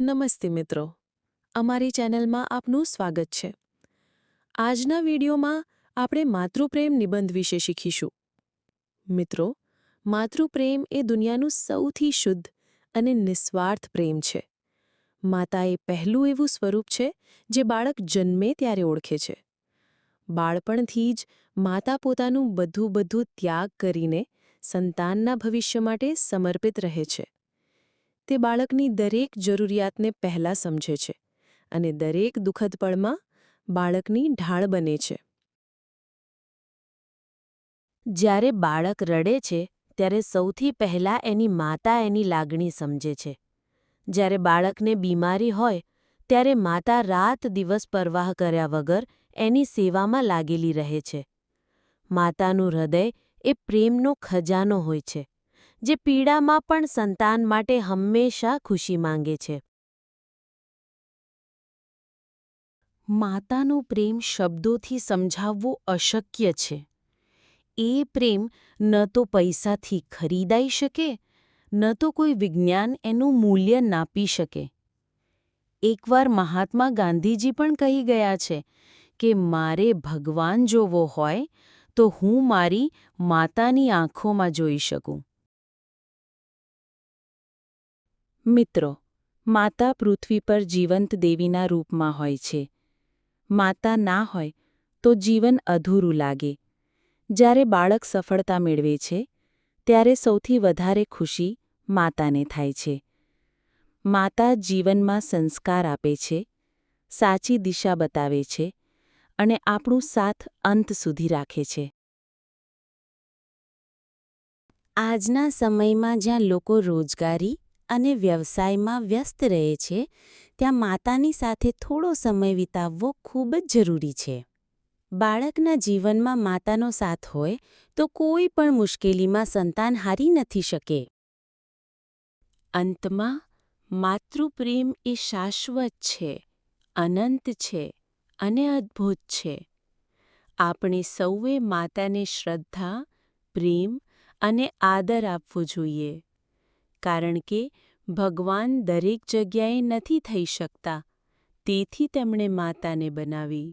નમસ્તે મિત્રો. અમારી ચેનલમાં આપનું સ્વાગત છે. આજના વિડીયોમાં આપણે માતૃપ્રેમ નિબંધ વિશે શીખીશું. મિત્રો, માતૃપ્રેમ એ દુનિયાનું સૌથી શુદ્ધ અને નિસ્વાર્થ પ્રેમ છે. માતા એ પહેલું એવું સ્વરૂપ છે જે બાળક જન્મે ત્યારે ઓળખે છે. બાળપણથી જ માતા પોતાનું બધું બધું ત્યાગ કરીને સંતાનના ભવિષ્ય માટે સમર્પિત રહે છે. તે બાળકની દરેક જરૂરિયાતને પહેલાં સમજે છે અને દરેક દુઃખદ પળમાં બાળકની ઢાળ બને છે. જ્યારે બાળક રડે છે, ત્યારે સૌથી પહેલાં એની માતા એની લાગણી સમજે છે. જ્યારે બાળકને બીમારી હોય, ત્યારે માતા રાત દિવસ પરવાહ કર્યા વગર એની સેવામાં લાગેલી રહે છે. માતાનું હૃદય એ પ્રેમનો ખજાનો હોય છે. જે પીડામાં પણ સંતાન માટે હંમેશા ખુશી માંગે છે. માતાનો પ્રેમ શબ્દોથી સમજાવવો અશક્ય છે. એ પ્રેમ ન તો પૈસાથી ખરીદાઈ શકે, ન તો કોઈ વિજ્ઞાન એનું મૂલ્ય નાપી શકે. એકવાર મહાત્મા ગાંધીજી પણ કહી ગયા છે કે, મારે ભગવાન જોવો હોય તો હું મારી માતાની આંખોમાં જોઈ શકું. મિત્રો, માતા પૃથ્વી પર જીવંત દેવીના રૂપમાં હોય છે. માતા ના હોય, તો જીવન અધૂરું લાગે. જ્યારે બાળક સફળતા મેળવે છે, ત્યારે સૌથી વધારે ખુશી માતાને થાય છે. માતા જીવનમાં સંસ્કાર આપે છે, સાચી દિશા બતાવે છે અને આપણું સાથ અંત સુધી રાખે છે. આજના સમયમાં જ્યાં લોકો રોજગારી અને વ્યવસાયમાં વ્યસ્ત રહે છે, ત્યાં માતાની સાથે થોડો સમય વિતાવવો ખૂબ જ જરૂરી છે. બાળકના જીવનમાં માતાનો સાથ હોય, તો કોઈ પણ મુશ્કેલીમાં સંતાન હારી નથી શકે. અંતમાં, માતૃપ્રેમ એ શાશ્વત છે, અનંત છે અને અદ્ભુત છે. આપણે સૌએ માતાને શ્રદ્ધા, પ્રેમ અને આદર આપવો જોઈએ. કારણ કે ભગવાન દરેક જગ્યાએ નથી થઈ શકતા. તેથી તેમણે માતાને બનાવી.